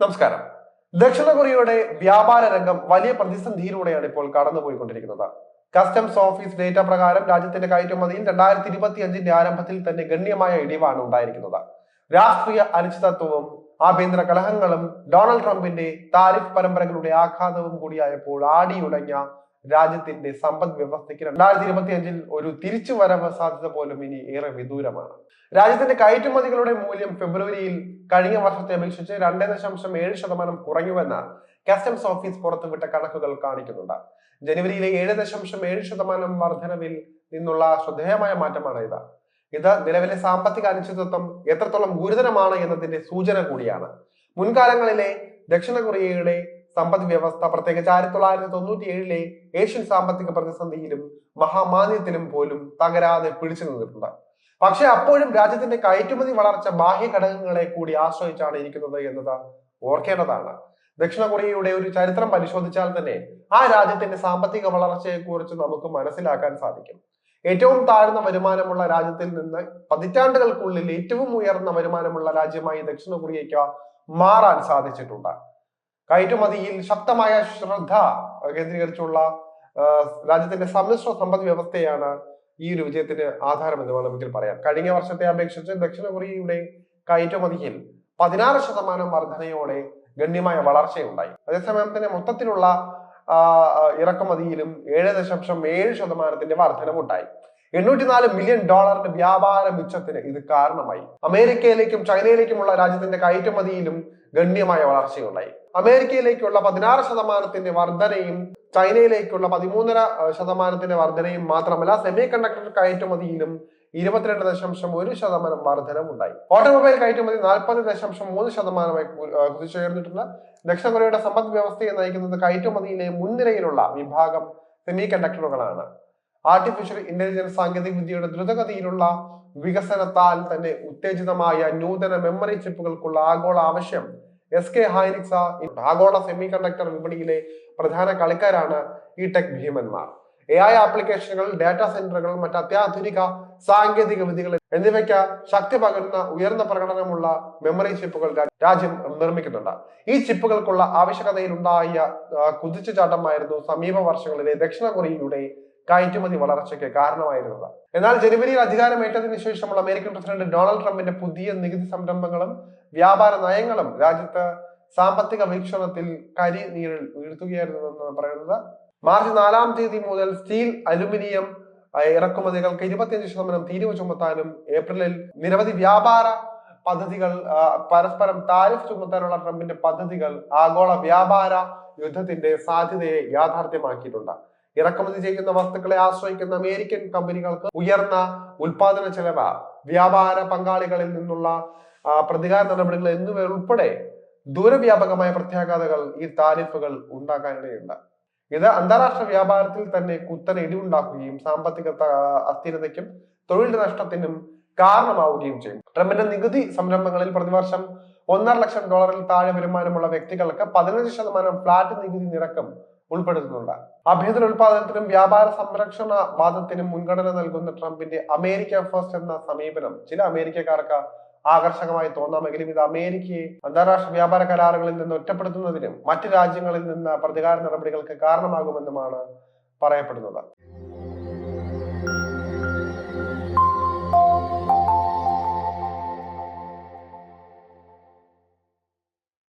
നമസ്കാരം. ദക്ഷിണ കൊറിയയുടെ വ്യാപാര രംഗം വലിയ പ്രതിസന്ധിയിലൂടെയാണ് ഇപ്പോൾ കടന്നുപോയിക്കൊണ്ടിരിക്കുന്നത്. കസ്റ്റംസ് ഓഫീസ് ഡേറ്റ പ്രകാരം രാജ്യത്തിന്റെ കയറ്റുമതിയിൽ രണ്ടായിരത്തി ഇരുപത്തി അഞ്ചിന്റെ ആരംഭത്തിൽ തന്നെ ഗണ്യമായ ഇടിവാണ് ഉണ്ടായിരിക്കുന്നത്. രാഷ്ട്രീയ അനിശ്ചിതത്വവും ആഭ്യന്തര കലഹങ്ങളും ഡൊണാൾഡ് ട്രംപിന്റെ താരിഫ് പരമ്പരകളുടെ ആഘാതവും കൂടിയായപ്പോൾ ആടിയുടഞ്ഞ രാജ്യത്തിന്റെ സമ്പദ് വ്യവസ്ഥയ്ക്ക് രണ്ടായിരത്തി ഇരുപത്തി അഞ്ചിൽ ഒരു തിരിച്ചുവരവ് സാധ്യത പോലും ഇനി ഏറെ വിദൂരമാണ്. രാജ്യത്തിന്റെ കയറ്റുമതികളുടെ മൂല്യം ഫെബ്രുവരിയിൽ കഴിഞ്ഞ വർഷത്തെ അപേക്ഷിച്ച് രണ്ട് ദശാംശം ഏഴ് ശതമാനം കുറഞ്ഞുവെന്ന് കസ്റ്റംസ് ഓഫീസ് പുറത്തുവിട്ട കണക്കുകൾ കാണിക്കുന്നുണ്ട്. ജനുവരിയിലെ ഏഴ് ദശാംശം ഏഴ് ശതമാനം വർധനവിൽ നിന്നുള്ള ശ്രദ്ധേയമായ മാറ്റമാണ് ഇത്. ഇത് നിലവിലെ സാമ്പത്തിക അനിശ്ചിതത്വം എത്രത്തോളം ഗുരുതരമാണ് എന്നതിന്റെ സൂചന കൂടിയാണ്. മുൻകാലങ്ങളിലെ ദക്ഷിണ കൊറിയയുടെ സമ്പദ് വ്യവസ്ഥ പ്രത്യേകിച്ച് ആയിരത്തി തൊള്ളായിരത്തി തൊണ്ണൂറ്റി ഏഴിലെ ഏഷ്യൻ സാമ്പത്തിക പ്രതിസന്ധിയിലും മഹാമാന്ദ്യത്തിലും പോലും തകരാതെ പിടിച്ചു നിന്നിട്ടുണ്ട്. പക്ഷെ അപ്പോഴും രാജ്യത്തിന്റെ കയറ്റുമതി വളർച്ച ബാഹ്യ ഘടകങ്ങളെ കൂടി ആശ്രയിച്ചാണ് ഇരിക്കുന്നത് എന്നത് ഓർക്കേണ്ടതാണ്. ദക്ഷിണ കൊറിയയുടെ ഒരു ചരിത്രം പരിശോധിച്ചാൽ തന്നെ ആ രാജ്യത്തിന്റെ സാമ്പത്തിക വളർച്ചയെ കുറിച്ച് നമുക്ക് മനസ്സിലാക്കാൻ സാധിക്കും. ഏറ്റവും താഴ്ന്ന വരുമാനമുള്ള രാജ്യത്തിൽ നിന്ന് പതിറ്റാണ്ടുകൾക്കുള്ളിൽ ഏറ്റവും ഉയർന്ന വരുമാനമുള്ള രാജ്യമായി ദക്ഷിണ കൊറിയയ്ക്ക് മാറാൻ സാധിച്ചിട്ടുണ്ട്. കയറ്റുമതിയിൽ ശക്തമായ ശ്രദ്ധ കേന്ദ്രീകരിച്ചുള്ള രാജ്യത്തിന്റെ സമ്മിശ്ര സമ്പദ് വ്യവസ്ഥയാണ് ഈ ഒരു വിജയത്തിന് ആധാരം എന്ന് വേണമെങ്കിൽ പറയാം കഴിഞ്ഞ വർഷത്തെ അപേക്ഷിച്ച് ദക്ഷിണ കൊറിയയുടെ കയറ്റുമതിയിൽ പതിനാറ് ശതമാനം വർധനയോടെ ഗണ്യമായ വളർച്ചയുണ്ടായി. അതേസമയം തന്നെ മൊത്തത്തിലുള്ള ഇറക്കുമതിയിലും ഏഴ് ദശാംശം ഏഴ് ശതമാനത്തിന്റെ വർധനവുണ്ടായി. എണ്ണൂറ്റിനാല് മില്യൺ ഡോളറിന്റെ വ്യാപാര മിച്ചത്തിന് ഇത് കാരണമായി. അമേരിക്കയിലേക്കും ചൈനയിലേക്കുമുള്ള രാജ്യത്തിന്റെ കയറ്റുമതിയിലും ഗണ്യമായ വളർച്ചയുണ്ടായി. അമേരിക്കയിലേക്കുള്ള പതിനാറ് ശതമാനത്തിന്റെ വർധനയും ചൈനയിലേക്കുള്ള പതിമൂന്നര ശതമാനത്തിന്റെ വർധനയും മാത്രമല്ല സെമി കണ്ടക്ടർ കയറ്റുമതിയിലും ഇരുപത്തിരണ്ട് ദശാംശം ഒരു ശതമാനം വർധനം ഉണ്ടായി. ഓട്ടോമൊബൈൽ കയറ്റുമതി നാൽപ്പത് ദശാംശം മൂന്ന് ശതമാനമായി കുതിച്ചുയർന്നിട്ടുള്ള ദക്ഷിണ കൊറിയയുടെ സമ്പദ് വ്യവസ്ഥയെ നയിക്കുന്നത് കയറ്റുമതിയിലെ മുൻനിരയിലുള്ള വിഭാഗം സെമി കണ്ടക്ടറുകളാണ് ആർട്ടിഫിഷ്യൽ ഇന്റലിജൻസ് സാങ്കേതിക വിദ്യയുടെ ദ്രുതഗതിയിലുള്ള വികസനത്താൽ തന്നെ ഉത്തേജിതമായ നൂതന മെമ്മറി ചിപ്പുകൾക്കുള്ള ആഗോള ആവശ്യം. എസ് കെ ഹൈനിക്സ ആഗോള സെമി കണ്ടക്ടർ വിപണിയിലെ പ്രധാന കളിക്കാരാണ് ഈ ടെക് ഭീമന്മാർ. എ ഐ ആപ്ലിക്കേഷനുകൾ ഡാറ്റാ സെന്ററുകൾ മറ്റ് അത്യാധുനിക സാങ്കേതിക വിദ്യകൾ എന്നിവയ്ക്ക് ശക്തി പകരുന്ന ഉയർന്ന പ്രകടനമുള്ള മെമ്മറി ചിപ്പുകൾ രാജ്യം നിർമ്മിക്കുന്നുണ്ട്. ഈ ചിപ്പുകൾക്കുള്ള ആവശ്യകതയിലുണ്ടായ കുതിച്ചുചാട്ടമായിരുന്നു സമീപ വർഷങ്ങളിലെ ദക്ഷിണ കൊറിയയുടെ കയറ്റുമതി വളർച്ചയ്ക്ക് കാരണമായിരുന്നത്. എന്നാൽ ജനുവരിയിൽ അധികാരമേറ്റതിനു ശേഷമുള്ള അമേരിക്കൻ പ്രസിഡന്റ് ഡൊണാൾഡ് ട്രംപിന്റെ പുതിയ നികുതി സംരംഭങ്ങളും വ്യാപാര നയങ്ങളും രാജ്യത്ത് സാമ്പത്തിക വീക്ഷണത്തിൽ കരി നീരിൽ വീഴ്ത്തുകയായിരുന്നു പറയുന്നത്. മാർച്ച് നാലാം തീയതി മുതൽ സ്റ്റീൽ അലുമിനിയം ഇറക്കുമതികൾക്ക് ഇരുപത്തിയഞ്ച് ശതമാനം തീരുവ ചുമത്താനും ഏപ്രിലിൽ നിരവധി വ്യാപാര പദ്ധതികൾ പരസ്പരം താരിഫ് ചുമത്താനുള്ള ട്രംപിന്റെ പദ്ധതികൾ ആഗോള വ്യാപാര യുദ്ധത്തിന്റെ സാധ്യതയെ യാഥാർത്ഥ്യമാക്കിയിട്ടുണ്ട്. ഇറക്കുമതി ചെയ്യുന്ന വസ്തുക്കളെ ആശ്രയിക്കുന്ന അമേരിക്കൻ കമ്പനികൾക്ക് ഉയർന്ന ഉൽപാദന ചെലവ് വ്യാപാര പങ്കാളികളിൽ നിന്നുള്ള പ്രതികാര നടപടികൾ എന്നിവ ഉൾപ്പെടെ ദൂരവ്യാപകമായ പ്രത്യാഘാതകൾ ഈ താരിഫുകൾ ഉണ്ടാക്കാനിടയുണ്ട്. ഇത് അന്താരാഷ്ട്ര വ്യാപാരത്തിൽ തന്നെ കുത്തനെ ഇടിവുണ്ടാക്കുകയും സാമ്പത്തിക അസ്ഥിരതയ്ക്കും തൊഴിൽ നഷ്ടത്തിനും കാരണമാവുകയും ചെയ്യും. ട്രംപിന്റെ നികുതി സംരംഭങ്ങളിൽ പ്രതിവർഷം ഒന്നര ലക്ഷം ഡോളറിൽ താഴെ വരുമാനമുള്ള വ്യക്തികൾക്ക് പതിനഞ്ച് ശതമാനം ഫ്ലാറ്റ് നികുതി നിരക്കും ഉൾപ്പെടുത്തുന്നുണ്ട് ആഭ്യന്തര ഉൽപാദനത്തിനും വ്യാപാര സംരക്ഷണ വാദത്തിനും മുൻഗണന നൽകുന്ന ട്രംപിന്റെ അമേരിക്ക ഫസ്റ്റ് എന്ന സമീപനം ചില അമേരിക്കക്കാർക്ക് ആകർഷകമായി തോന്നാമെങ്കിലും ഇത് അമേരിക്കയെ അന്താരാഷ്ട്ര വ്യാപാര കരാറുകളിൽ നിന്ന് ഒറ്റപ്പെടുത്തുന്നതിനും മറ്റു രാജ്യങ്ങളിൽ നിന്ന് പ്രതികാര നടപടികൾക്ക് കാരണമാകുമെന്നുമാണ് പറയപ്പെടുന്നത്.